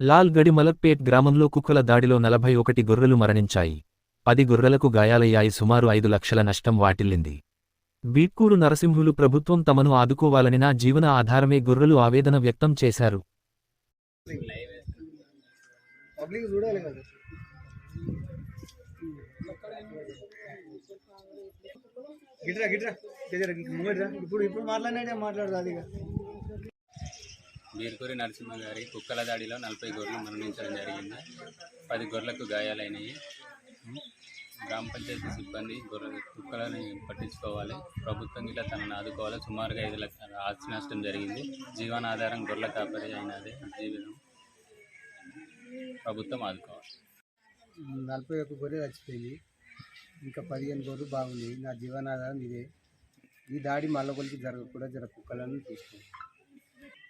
లాల్ గడి మలక్పేట్ గ్రామంలో కుక్కల దాడిలో నలభై ఒకటి గొర్రెలు మరణించాయి. పది గొర్రెలకు గాయాలయ్యాయి. సుమారు ఐదు లక్షల నష్టం వాటిల్లింది. బీట్కూరు నరసింహులు ప్రభుత్వం తమను ఆదుకోవాలని నా జీవన ఆధారమే గొర్రెలు ఆవేదన వ్యక్తం చేశారు. గిట్రా గిట్రా. ఇప్పుడు ఇప్పుడు మాట్లాడినా మాట్లాడదు మేల్కూరి నరసింహ గారి కుక్కల దాడిలో నలభై గొర్రెలు మరణించడం జరిగింది. పది గొర్రెలకు గాయాలైనవి. గ్రామ పంచాయతీ సిబ్బంది గొర్రె కుక్కలని పట్టించుకోవాలి. ప్రభుత్వం ఇలా తనను ఆదుకోవాలి. సుమారుగా ఐదు లక్షల ఆస్తి నష్టం జరిగింది. జీవనాధారం గొర్రెల కాపరి అయినది జీవితం. ప్రభుత్వం ఆదుకోవాలి. నలభై ఒక్క గొర్రె చచ్చిపోయింది ఇంకా పదిహేను గొర్రెలు బాగున్నాయి. నా జీవనాధారం ఇదే. ఈ దాడి మళ్ళ కొలికి జరగకుండా జర కుక్కలను తీసుకోండి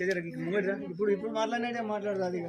దగ్గర ముంగట్రా ఇప్పుడు ఇప్పుడు మాట్లాడినా మాట్లాడదు అది ఇక.